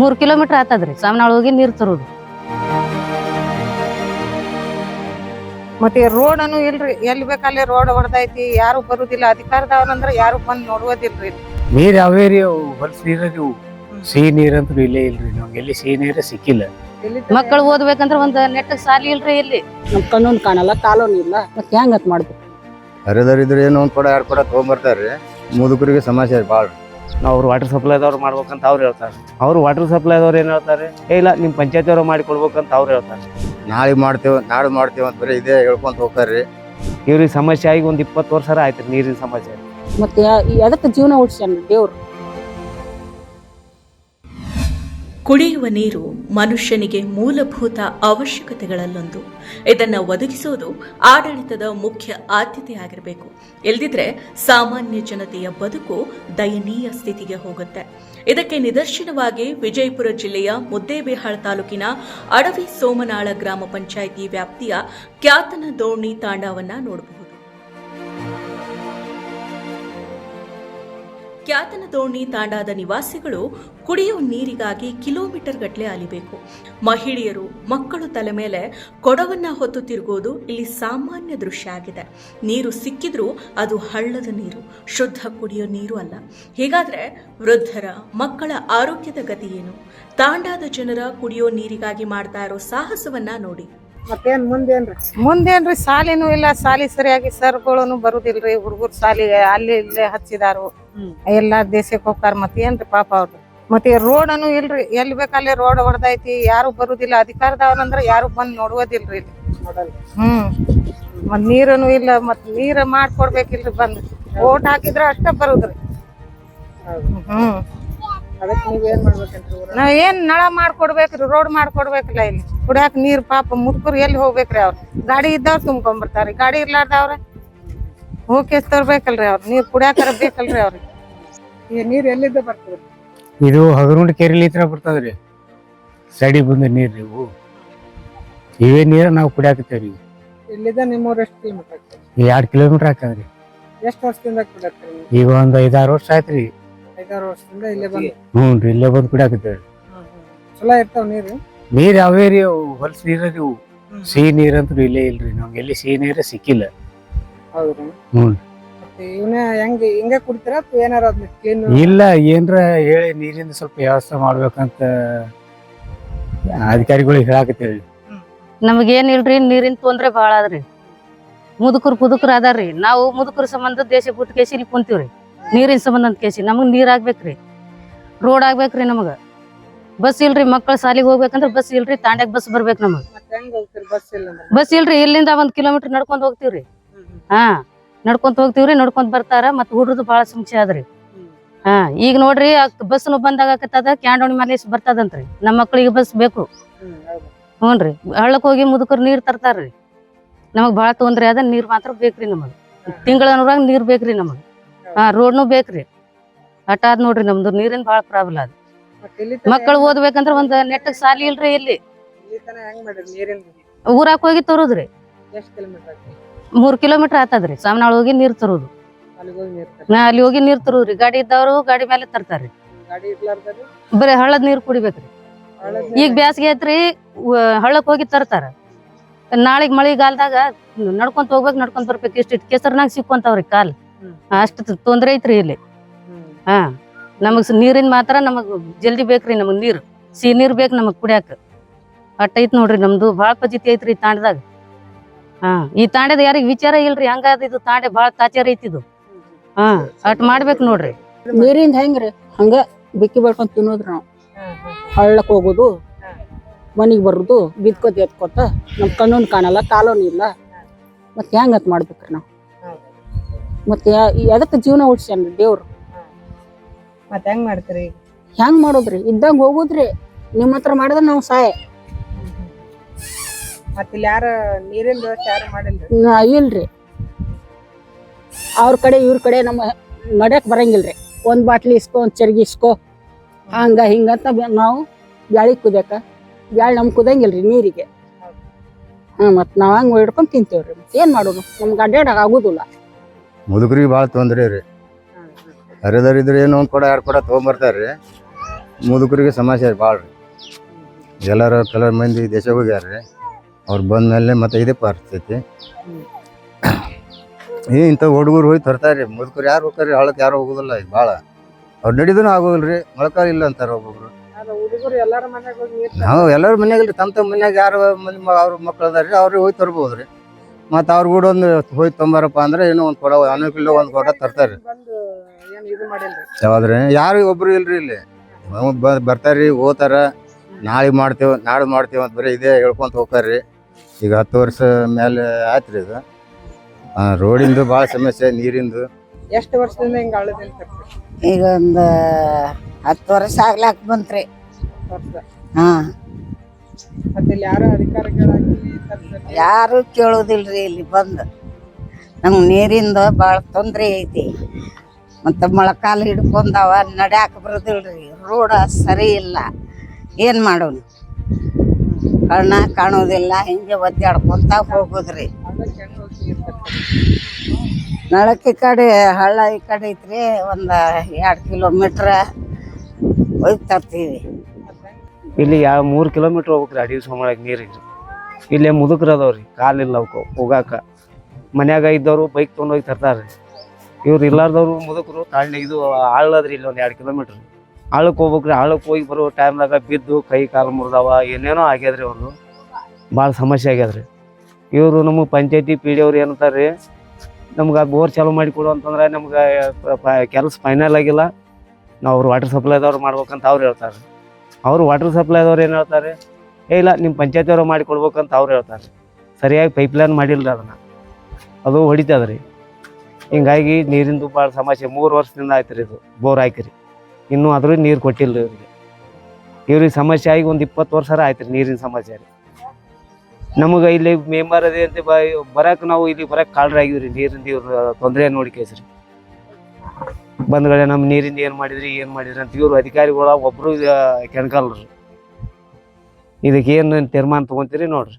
ಮೂರ್ ಕಿಲೋಮೀಟರ್ ಆತದ್ರಿ. ಸ್ವಾಮಿನಾಳ್ ಹೋಗಿ ನೀರ್ ತರೋದು. ಮತ್ತೆ ರೋಡ್ ಅನ್ನು ಇಲ್ರಿ ಎಲ್ಲಿ ಬೇಕಲ್ಲಿ ರೋಡ್ ಹೊಡೆದೈತಿ ಯಾರು ಬರುದಿಲ್ಲ ಅಧಿಕಾರದವನಂದ್ರ ಯಾರು ಬಂದ್ ನೋಡುವುದಿಲ್ರಿ ನೀರ್ ಯಾವೇ ರೀ ಅವು ಹೊಲಸ್ ನೀರ ಇವು. ಸಿಹಿ ನೀರಂತೂ ಇಲ್ಲೇ ಇಲ್ರಿ ನಮ್ಗೆ ಎಲ್ಲಿ ಸಿಹಿ ನೀರ ಸಿಕ್ಕಿಲ್ಲ. ಮಕ್ಕಳು ಓದ್ಬೇಕಂದ್ರ ಒಂದ್ ನೆಟ್ ಸಾಲಿ ಇಲ್ರಿ ಇಲ್ಲಿ. ನಮ್ ಕಣ್ಣೊಂದು ಕಾಣಲ್ಲ ಕಾಲೋನಿ ಇಲ್ಲ ಮತ್ತೆ ಹೆಂಗತ್ ಮಾಡ್ಬೇಕು? ಹರಿದರಿದ್ರೆ ಏನೋ ಒಂದ್ ಕೊಡ ಎರಡು ಕೊಡ ತಗೊಂಡ್ಬರ್ತಾರ್ರಿ ಮುದುಕರಿಗೆ ಸಮಸ್ಯೆ ಭಾಳ ಅವ್ರು ವಾಟರ್ ಸಪ್ಲೈದವ್ರು ಮಾಡ್ಬೇಕಂತ ಅವ್ರು ಹೇಳ್ತಾರೆ. ಅವ್ರು ವಾಟರ್ ಸಪ್ಲೈದವ್ರು ಏನು ಹೇಳ್ತಾರೆ? ಏ ಇಲ್ಲ ನಿಮ್ಮ ಪಂಚಾಯತಿ ಅವರು ಮಾಡಿ ಕೊಡ್ಬೇಕಂತ ಅವ್ರು ಹೇಳ್ತಾರೆ. ನಾಳೆ ಮಾಡ್ತೇವೆ ನಾಳೆ ಮಾಡ್ತೇವೆ ಅಂತ ಬರೀ ಇದೇ ಹೇಳ್ಕೊಂತ ಹೋಗ್ತಾರೆ ಇವ್ರಿಗೆ ಸಮಸ್ಯೆ ಆಗಿ ಒಂದು ಇಪ್ಪತ್ತು ವರ್ಷ ಆಯ್ತು ನೀರಿನ ಸಮಸ್ಯೆ. ಮತ್ತೆ ಅದಕ್ಕೆ ಜೀವನ ಉಳಿಸ್ಯಾನ ದೇವ್ರು. ಕುಡಿಯುವ ನೀರು ಮನುಷ್ಯನಿಗೆ ಮೂಲಭೂತ ಅವಶ್ಯಕತೆಗಳಲ್ಲೊಂದು. ಇದನ್ನು ಒದಗಿಸುವುದು ಆಡಳಿತದ ಮುಖ್ಯ ಆದ್ಯತೆಯಾಗಿರಬೇಕು ಇಲ್ದಿದ್ರೆ ಸಾಮಾನ್ಯ ಜನತೆಯ ಬದುಕು ದಯನೀಯ ಸ್ಥಿತಿಗೆ ಹೋಗುತ್ತೆ. ಇದಕ್ಕೆ ನಿದರ್ಶನವಾಗಿ ವಿಜಯಪುರ ಜಿಲ್ಲೆಯ ಮುದ್ದೇಬಿಹಾಳ್ ತಾಲೂಕಿನ ಅಡವಿ ಸೋಮನಾಳ ಗ್ರಾಮ ಪಂಚಾಯಿತಿ ವ್ಯಾಪ್ತಿಯ ಖ್ಯಾತನ ದೋಣಿ ತಾಂಡವನ್ನ ನೋಡಬಹುದು. ಕ್ಯಾತನ ದೋಣಿ ತಾಂಡಾದ ನಿವಾಸಿಗಳು ಕುಡಿಯುವ ನೀರಿಗಾಗಿ ಕಿಲೋಮೀಟರ್ ಗಟ್ಟಲೆ ಅಲಿಬೇಕು. ಮಹಿಳೆಯರು ಮಕ್ಕಳು ತಲೆ ಮೇಲೆ ಕೊಡವನ್ನ ಹೊತ್ತು ತಿರುಗೋದು ಇಲ್ಲಿ ಸಾಮಾನ್ಯ ದೃಶ್ಯ ಆಗಿದೆ. ನೀರು ಸಿಕ್ಕಿದ್ರೂ ಅದು ಹಳ್ಳದ ನೀರು ಶುದ್ಧ ಕುಡಿಯೋ ನೀರು ಅಲ್ಲ. ಹೀಗಾದ್ರೆ ವೃದ್ಧರ ಮಕ್ಕಳ ಆರೋಗ್ಯದ ಗತಿ ಏನು? ತಾಂಡಾದ ಜನರ ಕುಡಿಯೋ ನೀರಿಗಾಗಿ ಮಾಡ್ತಾ ಇರೋ ಸಾಹಸವನ್ನ ನೋಡಿ. ಮತ್ತೇನ್ ಮುಂದೇನ್ರಿ? ಮುಂದೇನ್ರಿ ಸಾಲಿನೂ ಇಲ್ಲ ಸಾಲಿ ಸರಿಯಾಗಿ ಸರ್ಗಳು ಬರುದಿಲ್ರಿ. ಹುಡುಗರು ಸಾಲಿಗೆ ಅಲ್ಲಿ ಇಲ್ಲೇ ಹಚ್ಚಿದಾರು. ಎಲ್ಲಾ ದೇಶಕ್ಕೆ ಹೋಗ್ತಾರ. ಮತ್ತೇನ್ರಿ ಪಾಪ ಅವ್ರು? ಮತ್ತೆ ರೋಡ್ ಅನ್ನು ಇಲ್ರಿ ಎಲ್ಲಿ ಬೇಕಲ್ಲಿ ರೋಡ್ ಹೊಡೆದೈತಿ ಯಾರು ಬರುದಿಲ್ಲ. ಅಧಿಕಾರದವ್ರಂದ್ರ ಯಾರು ಬಂದ್ ನೋಡುವುದಿಲ್ರಿ ಇಲ್ಲಿ. ಹ್ಮ್. ಮತ್ ನೀರನು ಇಲ್ಲ ಮತ್ ನೀರ ಮಾಡ್ಕೊಡ್ಬೇಕಿಲ್ರಿ ಬಂದ್. ಓಟ್ ಹಾಕಿದ್ರ ಅಷ್ಟ ಬರುದ್ರಿ. ಹ್ಮ್. ನಾವ್ ಏನ್ ನಳ ಮಾಡ್ಕೊಡ್ಬೇಕ್ರಿ ರೋಡ್ ಮಾಡ್ಕೊಡ್ಬೇಕಲ್ಲ ಇಲ್ಲಿ. ಕುಡಿಯಾಕ ನೀರ್ ಪಾಪ ಮುದುಕರು ಎಲ್ಲಿ ಹೋಗ್ಬೇಕ್ರಿ ಅವ್ರು? ಗಾಡಿ ಇದ್ದವ್ರು ತುಂಬ್ಕೊಂಡ್ ಬರ್ತಾರ್ರಿ. ಗಾಡಿ ಇರ್ಲಾರ್ದವ್ರ? ಹೋಗಿ ತರ್ಬೇಕಲ್ರಿ ಅವ್ರು. ನೀರ್ ಕುಡಿಯಾಕರ ಬೇಕಲ್ರಿ ಅವ್ರಿಗೆ. ಈ ನೀರು ಎಲ್ಲಿದ್ದ ಬರ್ತದ್ರಿ ಇದು ಹಗರುಂಡ್ ಕೆರೆಲಿತ್ರ ಬರ್ತದ್ರಿ. ಸಡಿ ಬಂದ ನೀರು ನೀವು. ಇವೇ ನೀರ ನಾವು ಕುಡಿಯಾಕತ್ತೇವ್ರಿ ಇಲ್ಲಿದ್ದ ನಿಮ್ಮೂರು ಎಷ್ಟು ಕಿಲೋಮೀಟರ್ ಎರಡ್ ಕಿಲೋಮೀಟರ್ ಹಾಕದ್ರಿ ಎಷ್ಟು ವರ್ಷದಿಂದ ಈಗ ಒಂದ್ ಐದಾರು ವರ್ಷ ಆಯ್ತ್ರಿ. ಐದಾರು ವರ್ಷದಿಂದ ಇಲ್ಲೇ ಬಂದು? ಹ್ಞೂ ರೀ ಇಲ್ಲೇ ಬಂದು ಕುಡಿಯಾಕತ್ತೇವ್ರಿ ಚಲೋ ಇರ್ತಾವ ನೀರು? ನೀರು ಯಾವೇ ರೀ ಅವು ಹೊಲಸ್ ನೀರ ಸಿಹಿ ನೀರಂತೂ ಇಲ್ಲೇ ಇಲ್ರಿ. ನಮ್ಗೆ ಎಲ್ಲಿ ಸಿಹಿ ನೀರ ಸಿಕ್ಕಿಲ್ಲ. ಹೌದ್ರಿ. ಹ್ಞೂ ಇವನ್ನ ಹೆಂಗ ಹಿಂಗೆ ಕುಡಿತೀರ ಅಥವಾ ಏನಾರ ಅದ್ನ ಕ್ಲೀನ್ ಇಲ್ಲ ಏನ್ರ ಹೇಳಿ ನೀರಿಂದ ಸ್ವಲ್ಪ ವ್ಯವಸ್ಥೆ ಮಾಡ್ಬೇಕಂತ ಅಧಿಕಾರಿಗಳಿಗೆ ಹೇಳಾಕತ್ತೇವಿ ನಮಗೇನ್ ಇಲ್ರಿ ನೀರಿನ ತೊಂದ್ರೆ ಬಹಳ ಅದ್ರಿ ಮುದುಕರು ಪುದುಕರು ಅದಾರ್ರಿ. ನಾವು ಮುದುಕರ ಸಂಬಂಧ ದೇಶ ಬಿಟ್ಟು ಕೇಸಿ ಇಲ್ಲಿ ಕುಂತೀವ್ರಿ. ನೀರಿನ ಸಂಬಂಧ ಅಂತ ಕೇಸಿ ನಮಗ್ ನೀರ್ ಆಗ್ಬೇಕ್ರಿ. ರೋಡ್ ಆಗ್ಬೇಕ್ರಿ ನಮಗೆ. ಬಸ್ ಇಲ್ರಿ ಮಕ್ಕಳ ಸಾಲಿಗೆ ಹೋಗ್ಬೇಕಂದ್ರೆ ಬಸ್ ಇಲ್ರಿ ತಾಂಡ್ಯಾಗ ಬಸ್ ಬರ್ಬೇಕು ನಮಗೆ. ಬಸ್ ಇಲ್ರಿ ಇಲ್ಲಿಂದ ಒಂದ್ ಕಿಲೋಮೀಟರ್ ನಡ್ಕೊಂಡ್ ಹೋಗ್ತೀವ್ರಿ. ಹಾ. ನಡ್ಕೊಂತ ಹೋಗ್ತಿವ್ರಿ ನಡ್ಕೊಂತ ಬರ್ತಾರ ಮತ್ ಹುಡ್ರದ್ದು ಬಾಳ ಸಮಸ್ಯೆ ಅದ್ರಿ ಹಾ ಈಗ ನೋಡ್ರಿ ಬಸ್ನು ಬಂದಾಗತ್ತದ ಕ್ಯಾಂಡೋಣಿ ಮೇಲೆ ಬರ್ತದಂತ್ರಿ. ನಮ್ಮ ಮಕ್ಳಿಗೆ ಬಸ್ ಬೇಕು. ಹ್ಞೂನ್ರಿ ಹಳ್ಳಕ್ ಹೋಗಿ ಮುದುಕರು ನೀರ್ ತರ್ತಾರ್ರಿ. ನಮಗ್ ಬಾಳ ತೊಂದ್ರೆ ಅದ ನೀರ್ ಮಾತ್ರ ಬೇಕ್ರಿ ನಮಗ್. ತಿಂಗಳೂರಾಗ ನೀರ್ ಬೇಕ್ರಿ ನಮಗ್. ಹಾ ರೋಡ್ನು ಬೇಕ್ರಿ. ಹಠ ಅದ್ ನೋಡ್ರಿ ನಮ್ದು ನೀರಿನ ಬಾಳ ಪ್ರಾಬ್ಲಮ್ ಅದ ಮಕ್ಕಳು ಓದ್ಬೇಕಂದ್ರ ಒಂದ್ ನೆಟ್ಟಗ್ ಸಾಲಿ ಇಲ್ರಿ ಇಲ್ಲಿ. ಊರಾಕ್ ಹೋಗಿ ತರೋದ್ರಿ. ಮೂರ್ ಕಿಲೋಮೀಟರ್ ಆತದ್ರಿ. ಸಾಮನಾಳ ಹೋಗಿ ನೀರ್ ತರೋದು. ನಾ ಅಲ್ಲಿ ಹೋಗಿ ನೀರ್ ತರೋದ್ರಿ ಗಾಡಿ ಇದ್ದವರು ಗಾಡಿ ಮೇಲೆ ತರ್ತಾರ್ರಿ ಬರೀ ಹಳ್ಳದ ನೀರ್ ಕುಡಿಬೇಕ್ರಿ. ಈಗ ಬ್ಯಾಸ್ಗೆ ಐತ್ರಿ ಹಳ್ಳಕ್ ಹೋಗಿ ತರ್ತಾರ. ನಾಳೆಗ್ ಮಳಿಗಾಲದಾಗ ನಡ್ಕೊಂತ ಹೋಗ್ಬೇಕು ನಡ್ಕೊಂತ ಬರ್ಬೇಕು. ಇಷ್ಟ ಕೆಸರ್ನಾಗ ಸಿಕ್ಕೊಂತಾವ್ರಿ ಕಾಲ್. ಅಷ್ಟು ಅಷ್ಟ್ ತೊಂದ್ರೆ ಐತ್ರಿ ಇಲ್ಲಿ. ಹಾ. ನಮಗ್ ನೀರಿನ ಮಾತ್ರ ನಮಗ್ ಜಲ್ದಿ ಬೇಕ್ರಿ ನಮಗ್ ನೀರ್. ಸಿಹಿ ನೀರ್ ಬೇಕು ನಮಗ್ ಕುಡಿಯಾಕ. ಅಟ್ಟ ಐತ್ ನೋಡ್ರಿ ನಮ್ದು. ಬಾಳ ಪಜಿತಿ ಐತ್ರಿ ತಾಂಡದಾಗ. ಹಾ. ಈ ತಾಂಡದ ಯಾರಿಗ್ ವಿಚಾರ ಇಲ್ರಿ ಹಂಗಾದ ಇದು ತಾಂಡೆ ಬಹಳ ತಾಚಾರ ಐತಿ ಇದು ಹಾ ಅಟ್ ಮಾಡ್ಬೇಕು ನೋಡ್ರಿ. ನೀರಿಂದ ಹೆಂಗ್ರಿ? ಹಂಗ ಬಿಕ್ಕಿ ಬಡ್ಕೊಂಡ್ ತಿನ್ನೋದ್ರಿ ನಾವು. ಹಳ್ಳಕ್ ಹೋಗೋದು ಮನಿಗ್ ಬರೋದು ಬಿದ್ಕೋತ ಎತ್ಕೋತ ನಮ್ ಕಣ್ಣು ಕಾಣಲ್ಲ ಕಾಲೋನು ಇಲ್ಲ. ಮತ್ತೆ ಹೆಂಗತ್ ಮಾಡ್ಬೇಕ್ರಿ ನಾವು? ಮತ್ತೆ ಎದಕ್ಕೆ ಜೀವನ ಉಳಿಸ್ಯಾನ್ರಿ ದೇವ್ರು? ಮತ್ತೆ ಹೆಂಗ್ ಮಾಡ್ತೀರಿ? ಹೆಂಗ್ ಮಾಡೋದ್ರಿ? ಇದ್ದಂಗ ಹೋಗುದ್ರಿ. ನಿಮ್ ಹತ್ರ ಮಾಡಿದ್ರೆ ನಾವು ಸಹಾಯ ಮತ್ತೆ ಇಲ್ಲಿ ಯಾರ ನೀರಿನ ವ್ಯವಸ್ಥೆ ಯಾರು ಮಾಡಿಲ್ರಿ? ನಾ ಇಲ್ರಿ. ಅವ್ರ ಕಡೆ ಇವ್ರ ಕಡೆ ನಮ್ಮ ನಡ್ಯಕ್ ಬರಂಗಿಲ್ರಿ. ಒಂದ್ ಬಾಟ್ಲಿ ಇಸ್ಕೊ ಒಂದ್ ಚರ್ಗಿ ಇಸ್ಕೊ. ಹಂಗ ಹಿಂಗಂತ ಬೆ- ನಾವು ಬ್ಯಾಳಿ ಕುದ್ಯಾಕ. ಬ್ಯಾಳಿ ನಮ್ ಕುದಂಗಿಲ್ರಿ ನೀರಿಗೆ. ಹಾ ಮತ್ ನಾವ್ ಹಂಗ ಹಿಡ್ಕೊಂಡ್ ತಿಂತೇವ್ರಿ. ಮತ್ ಏನ್ ಮಾಡೋದು? ನಮ್ಗೆ ಅಡ್ಡಾಡಕ್ ಆಗುದಿಲ್ಲ. ಮುದುಕರಿಗೆ ಭಾಳ ತೊಂದ್ರೆ ರೀ. ಹರಿದರಿದ್ರೆ ಏನೋ ಒಂದ್ ಕೊಡ ಎರಡು ಕೊಡ ತೊಗೊಂಬರ್ತಾರ್ರಿ. ಮುದುಕರಿಗೆ ಸಮಸ್ಯೆ ಭಾಳ ರೀ. ಎಲ್ಲರೂ ಕೆಲವು ಮಂದಿ ದೇಶ ಹೋಗ್ಯಾರ ರೀ ಅವ್ರು ಬಂದ್ಮೇಲೆ ಮತ್ತೆ ಇದೇ ಪರಿಸ್ಥಿತಿ. ಈ ಇಂಥ ಹುಡುಗರು ಹೋಗಿ ತರ್ತಾರೆ ರೀ ಮುದುಕರು ಯಾರು ಹೋಗ್ತಾರೆ ಹಳಕ್ಕೆ ಯಾರು ಹೋಗೋದಿಲ್ಲ ಈಗ ಭಾಳ. ಅವ್ರು ನಡಿದೂ ಆಗೋದಿಲ್ಲ ರೀ ಮೊಳಕಾಲ ಇಲ್ಲ ಅಂತಾರೆ ಒಬ್ಬೊಬ್ರು. ನಾವು ಎಲ್ಲರ ಮನ್ಯಾಗ ಇಲ್ರಿ. ತಮ್ಮ ತಮ್ಮ ಮನ್ಯಾಗ ಯಾರು ಮನೆ ಅವ್ರ ಮಕ್ಳು ಅದಾರ ರೀ ಅವ್ರಿಗೆ ಹೋಗಿ ತರ್ಬೋದು ರೀ ಮತ್ತು ಅವ್ರ ಕೂಡ ಒಂದು ಹೋಗಿ ತೊಂಬಾರಪ್ಪ ಅಂದ್ರೆ ಏನೋ ಒಂದು ಕೊಡ ಕಿಲೋ ಒಂದು ಕೊಡ ತರ್ತಾರೆ. ಬಂದು ಯಾವ್ದ್ರಿ? ಯಾರು ಒಬ್ರು ಇಲ್ರಿ ಇಲ್ಲಿ. ಬರ್ತಾರೆ ರೀ ಬರ್ತಾರ್ರಿ ಓದ್ತಾರ. ನಾಳೆ ಮಾಡ್ತೇವೆ ನಾಳೆ ಮಾಡ್ತೇವೆ ಅಂತ ಬರೀ ಇದೇ ಹೇಳ್ಕೊಂತ ಹೋಗ್ತಾರ್ರಿ. ಈಗ ಹತ್ತು ವರ್ಷ ಮೇಲೆ ಆಯ್ತು ರೀ ಇದು. ಆ, ರೋಡಿಂದು ಭಾಳ ಸಮಸ್ಯೆ ನೀರಿಂದು. ಎಷ್ಟು ವರ್ಷದಿಂದ ಹಿಂಗ ಈಗ ಒಂದು ಹತ್ತು ವರ್ಷ ಆಗ್ಲಾಕ್ ಬಂತ್ರಿ. ವರ್ಷ. ಹಾಂ. ಮತ್ತೆ ಇಲ್ಲಿ ಯಾರು ಅಧಿಕಾರಿಗಳಾಗಿ ತರ್ತಾರೆ ಯಾರು ಕೇಳೋದಿಲ್ರಿ ಇಲ್ಲಿ ಬಂದು. ನಮ್ಗೆ ನೀರಿಂದ ಭಾಳ ತೊಂದರೆ ಐತಿ. ಮತ್ತು ಮೊಳಕಾಲು ಹಿಡ್ಕೊಂಡವ ನಡ್ಯಾಕ ಬರೋದಿಲ್ರಿ. ರೋಡ ಸರಿ ಇಲ್ಲ. ಏನು ಮಾಡೋನು ಕಣ್ಣ ಕಾಣೋದಿಲ್ಲ, ಹಿಂಗೆ ಒದ್ದಾಡ್ಕೊಂತ ಹೋಗೋದ್ರಿ. ನಳಕ್ಕೆ ಕಡೆ ಹಳ್ಳ ಈ ಕಡೆ ಐತ್ರಿ ಒಂದು ಎರಡು ಕಿಲೋಮೀಟ್ರ್ ಹೋಗಿ ತರ್ತೀವಿ. ಇಲ್ಲಿ ಯಾವ ಮೂರು ಕಿಲೋಮೀಟ್ರ್ ಹೋಗ್ಬೇಕ್ರಿ ಅಡಿಗೆ ಸೋಮಳಕ್ಕೆ ನೀರಿಗೆ. ಇಲ್ಲೇ ಮುದುಕ್ರ ಅದಾವ್ರಿ ಕಾಲಿಲ್ಲ ಅವಕ್ಕೆ ಹೋಗಾಕ. ಮನ್ಯಾಗ ಇದ್ದವರು ಬೈಕ್ ತೊಗೊಂಡೋಗಿ ತರ್ತಾರೆ ಇವ್ರು ಇಲ್ಲಾರ್ದವ್ರು ಮುದುಕರು ತಾಳ್ನೆ, ಇದು ಆಳದ್ರಿ ಇಲ್ಲಿ ಒಂದು ಎರಡು ಕಿಲೋಮೀಟ್ರ್. ಆಳಕ್ಕೆ ಹೋಗ್ಬೇಕ್ರಿ ಆಳಕ್ಕೆ ಹೋಗಿ ಬರೋ ಟೈಮ್ದಾಗ ಬಿದ್ದು ಕೈ ಕಾಲು ಮುರಿದವ, ಏನೇನೋ ಆಗ್ಯದ್ರಿ ಅವ್ರದ್ದು ಭಾಳ ಸಮಸ್ಯೆ ಆಗ್ಯದ್ರಿ. ಇವರು ನಮಗೆ ಪಂಚಾಯತಿ ಪಿ ಡಿ ಅವ್ರು ಏನಂತಾರೆ ರೀ ನಮ್ಗೆ ಬೋರ್ ಚಾಲು ಮಾಡಿ ಕೊಡು ಅಂತಂದ್ರೆ ನಮ್ಗೆ ಕೆಲಸ ಫೈನಲ್ ಆಗಿಲ್ಲ. ನಾವು ಅವ್ರು ವಾಟರ್ ಸಪ್ಲೈದವ್ರು ಮಾಡ್ಬೇಕಂತ ಅವ್ರು ಹೇಳ್ತಾರೆ ಅವರು ವಾಟರ್ ಸಪ್ಲೈದವ್ರು ಏನು ಹೇಳ್ತಾರೆ ಏ ಇಲ್ಲ ನಿಮ್ಮ ಪಂಚಾಯತಿಯವರು ಮಾಡಿ ಕೊಡ್ಬೇಕಂತ ಅವ್ರು ಹೇಳ್ತಾರೆ ಸರಿಯಾಗಿ ಪೈಪ್ಲೈನ್ ಮಾಡಿಲ್ಲ ಅದನ್ನು. ಅದು ಹೊಡಿತದ್ರಿ. ರೀ ಹಿಂಗಾಗಿ ನೀರಿಂದು ಭಾಳ ಸಮಸ್ಯೆ, ಮೂರು ವರ್ಷದಿಂದ ಆಯ್ತು ರೀ ಇದು ಬೋರ್ ಹಾಕಿರಿ. ಇನ್ನೂ ಆದರೂ ನೀರು ಕೊಟ್ಟಿಲ್ಲ ಇವರಿಗೆ. ಇವ್ರಿಗೆ ಸಮಸ್ಯೆ ಆಗಿ ಒಂದು ಇಪ್ಪತ್ತು ವರ್ಷ ಆಯ್ತು ರೀ ನೀರಿನ ಸಮಸ್ಯೆ ರೀ ನಮಗೆ ಇಲ್ಲಿ ಮೆಂಬರ್ ಅದೇ ಅಂತ ಬರಕ್ಕೆ ನಾವು ಇಲ್ಲಿ ಬರಕ್ಕೆ ಕಾಳ್ರಿ ಆಗಿವ್ರಿ ನೀರಿಂದ ಇವ್ರ ತೊಂದರೆ ನೋಡಿ ಕೇಸ್ರಿ ಬಂದ್ಗಡೆ ನಮ್ಮ ನೀರಿಂದ ಏನು ಮಾಡಿದ್ರಿ ಏನು ಮಾಡಿದ್ರಿ ಅಂತ ಇವರು ಅಧಿಕಾರಿಗಳ ಒಬ್ಬರು ಕೆಣಕಲ್ರಿ. ಇದಕ್ಕೆ ಏನು ತೀರ್ಮಾನ ತಗೊಂತೀರಿ ನೋಡ್ರಿ.